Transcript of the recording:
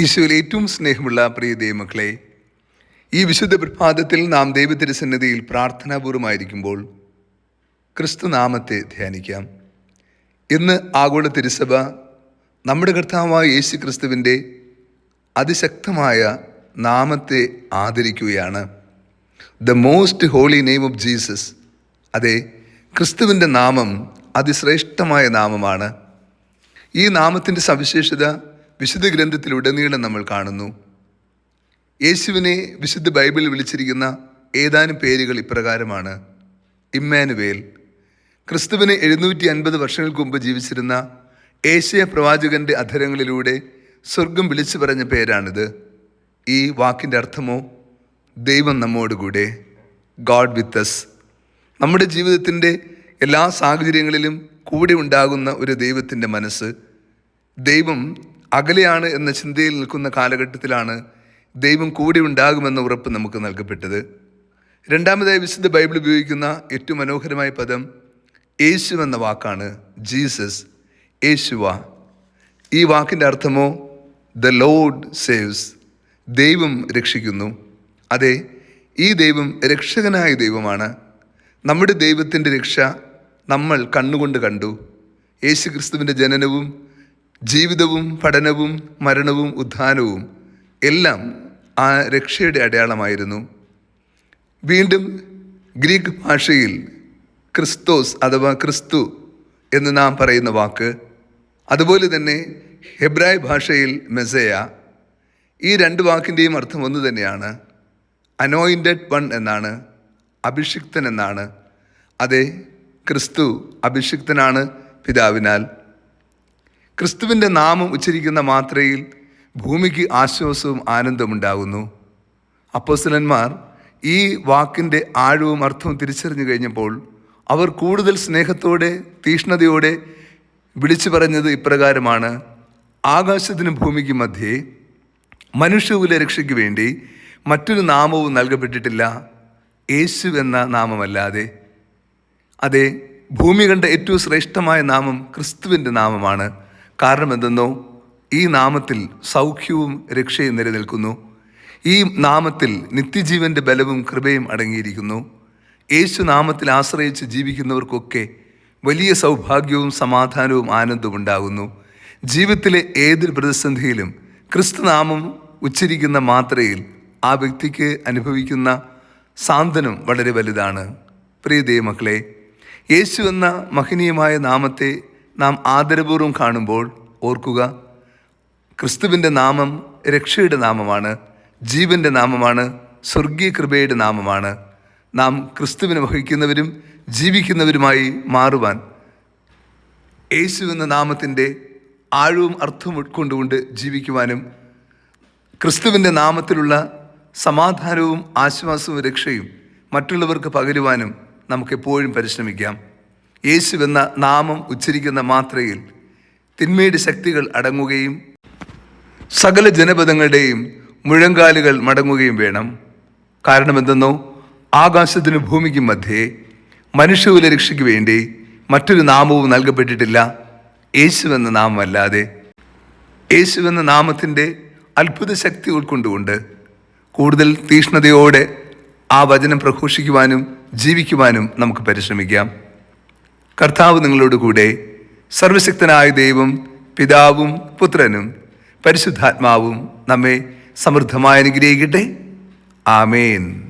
ഈശോയിൽ ഏറ്റവും സ്നേഹമുള്ള പ്രിയ ദൈവമക്കളെ ഈ വിശുദ്ധ പ്രഭാതത്തിൽ നാം ദൈവത്തിരുസന്നിധിയിൽ പ്രാർത്ഥനാപൂർവമായിരിക്കുമ്പോൾ ക്രിസ്തുനാമത്തെ ധ്യാനിക്കാം. ഇന്ന് ആഗോള തിരുസഭ നമ്മുടെ കർത്താവായ യേശു ക്രിസ്തുവിന്റെ അതിശക്തമായ നാമത്തെ ആദരിക്കുകയാണ്. The most holy name of Jesus അതെ ക്രിസ്തുവിന്റെ നാമം അതിശ്രേഷ്ഠമായ നാമമാണ്. ഈ നാമത്തിന്റെ സവിശേഷത വിശുദ്ധ ഗ്രന്ഥത്തിലുടനീളം നമ്മൾ കാണുന്നു. യേശുവിനെ വിശുദ്ധ ബൈബിളിൽ വിളിച്ചിരിക്കുന്ന ഏതാനും പേരുകൾ ഇപ്രകാരമാണ്. ഇമ്മാനുവേൽ ക്രിസ്തുവിന് എഴുന്നൂറ്റി അൻപത് വർഷങ്ങൾക്ക് മുമ്പ് ജീവിച്ചിരുന്ന ഏഷ്യ പ്രവാചകന്റെ അധരങ്ങളിലൂടെ സ്വർഗം വിളിച്ചു പറഞ്ഞ പേരാണിത്. ഈ വാക്കിന്റെ അർത്ഥമോ ദൈവം നമ്മോടുകൂടെ ഗോഡ് വിത്ത് അസ് നമ്മുടെ ജീവിതത്തിന്റെ എല്ലാ സാഹചര്യങ്ങളിലും കൂടെ ഉണ്ടാകുന്ന ഒരു ദൈവത്തിന്റെ മനസ്സ് ദൈവം അകലെയാണ് എന്ന ചിന്തയിൽ നിൽക്കുന്ന കാലഘട്ടത്തിലാണ് ദൈവം കൂടി ഉണ്ടാകുമെന്ന ഉറപ്പ് നമുക്ക് നൽകപ്പെട്ടത്. രണ്ടാമതായി വിശുദ്ധ ബൈബിൾ ഉപയോഗിക്കുന്ന ഏറ്റവും മനോഹരമായ പദം യേശു എന്ന വാക്കാണ് ജീസസ് യേശുവ. ഈ വാക്കിന്റെ അർത്ഥമോ ദ ലോഡ് സേവ്സ് ദൈവം രക്ഷിക്കുന്നു. അതെ ഈ ദൈവം രക്ഷകനായ ദൈവമാണ്. നമ്മുടെ ദൈവത്തിന്റെ രക്ഷ നമ്മൾ കണ്ണുകൊണ്ട് കണ്ടു. യേശു ക്രിസ്തുവിന്റെ ജനനവും ജീവിതവും പഠനവും മരണവും ഉത്ഥാനവും എല്ലാം ആ രക്ഷയുടെ അടയാളമായിരുന്നു. വീണ്ടും ഗ്രീക്ക് ഭാഷയിൽ ക്രിസ്തോസ് അഥവാ ക്രിസ്തു എന്ന് നാം പറയുന്ന വാക്ക് അതുപോലെ തന്നെ ഹെബ്രായ ഭാഷയിൽ മെസയ ഈ രണ്ട് വാക്കിന്റെയും അർത്ഥം ഒന്ന് തന്നെയാണ്. അനോയിന്റഡ് വൺ എന്നാണ് അഭിഷിക്തൻ എന്നാണ്. അതെ ക്രിസ്തു അഭിഷിക്തനാണ് പിതാവിനാൽ. ക്രിസ്തുവിന്റെ നാമം ഉച്ചരിക്കുന്ന മാത്രയിൽ ഭൂമിക്ക് ആശ്വാസവും ആനന്ദമുണ്ടാകുന്നു അപ്പോസ്തലന്മാർ ഈ വാക്കിന്റെ ആഴവും അർത്ഥവും തിരിച്ചറിഞ്ഞു കഴിഞ്ഞപ്പോൾ അവർ കൂടുതൽ സ്നേഹത്തോടെ തീഷ്ണതയോടെ വിളിച്ചു പറഞ്ഞത് ഇപ്രകാരമാണ്. ആകാശത്തിനും ഭൂമിക്കും മധ്യേ മനുഷ്യകുല രക്ഷയ്ക്ക് വേണ്ടി മറ്റൊരു നാമവും നൽകപ്പെട്ടിട്ടില്ല. യേശു എന്ന നാമമല്ലാതെ. അതെ ഭൂമി കണ്ട ഏറ്റവും ശ്രേഷ്ഠമായ നാമം ക്രിസ്തുവിന്റെ നാമമാണ്. കാരണം എന്തെന്നോ ഈ നാമത്തിൽ സൗഖ്യവും രക്ഷയും നിലനിൽക്കുന്നു. ഈ നാമത്തിൽ നിത്യജീവന്റെ ബലവും കൃപയും അടങ്ങിയിരിക്കുന്നു. യേശു നാമത്തിൽ ആശ്രയിച്ച് ജീവിക്കുന്നവർക്കൊക്കെ വലിയ സൗഭാഗ്യവും സമാധാനവും ആനന്ദവും ഉണ്ടാകുന്നു. ജീവിതത്തിലെ ഏതൊരു പ്രതിസന്ധിയിലും ക്രിസ്തുനാമം ഉച്ചരിക്കുന്ന മാത്രയിൽ ആ വ്യക്തിക്ക് അനുഭവിക്കുന്ന സാന്ത്വനം വളരെ വലുതാണ്. പ്രിയ ദൈവമക്കളെ യേശു എന്ന മഹനീയമായ നാമത്തെ നാം ആദരപൂർവം കാണുമ്പോൾ ഓർക്കുക ക്രിസ്തുവിന്റെ നാമം രക്ഷയുടെ നാമമാണ് ജീവന്റെ നാമമാണ് സ്വർഗീയ കൃപയുടെ നാമമാണ്. നാം ക്രിസ്തുവിനെ വഹിക്കുന്നവരും ജീവിക്കുന്നവരുമായി മാറുവാൻ യേശു എന്ന നാമത്തിന്റെ ആഴവും അർത്ഥവും ഉൾക്കൊണ്ടുകൊണ്ട് ജീവിക്കുവാനും ക്രിസ്തുവിന്റെ നാമത്തിലുള്ള സമാധാനവും ആശ്വാസവും രക്ഷയും മറ്റുള്ളവർക്ക് പകരുവാനും നമുക്കെപ്പോഴും പരിശ്രമിക്കാം. യേശു എന്ന നാമം ഉച്ചരിക്കുന്ന മാത്രയിൽ തിന്മയുടെ ശക്തികൾ അടങ്ങുകയും സകല ജനപദങ്ങളുടെയും മുഴങ്കാലുകൾ മടങ്ങുകയും വേണം. കാരണം എന്തെന്നോ ആകാശത്തിനു ഭൂമിക്കും മധ്യേ മനുഷ്യകുല രക്ഷയ്ക്ക് വേണ്ടി മറ്റൊരു നാമവും നൽകപ്പെട്ടിട്ടില്ല. യേശു എന്ന നാമമല്ലാതെ. യേശു എന്ന നാമത്തിന്റെ അത്ഭുത ശക്തി ഉൾക്കൊണ്ടുകൊണ്ട് കൂടുതൽ തീഷ്ണതയോടെ ആ വചനം പ്രഘോഷിക്കുവാനും ജീവിക്കുവാനും നമുക്ക് പരിശ്രമിക്കാം. കർത്താവ് നിങ്ങളോട് കൂടെ സർവശക്തനായ ദൈവം പിതാവും പുത്രനും പരിശുദ്ധാത്മാവും നമ്മെ സമൃദ്ധമായി അനുഗ്രഹിക്കട്ടെ. ആമേൻ.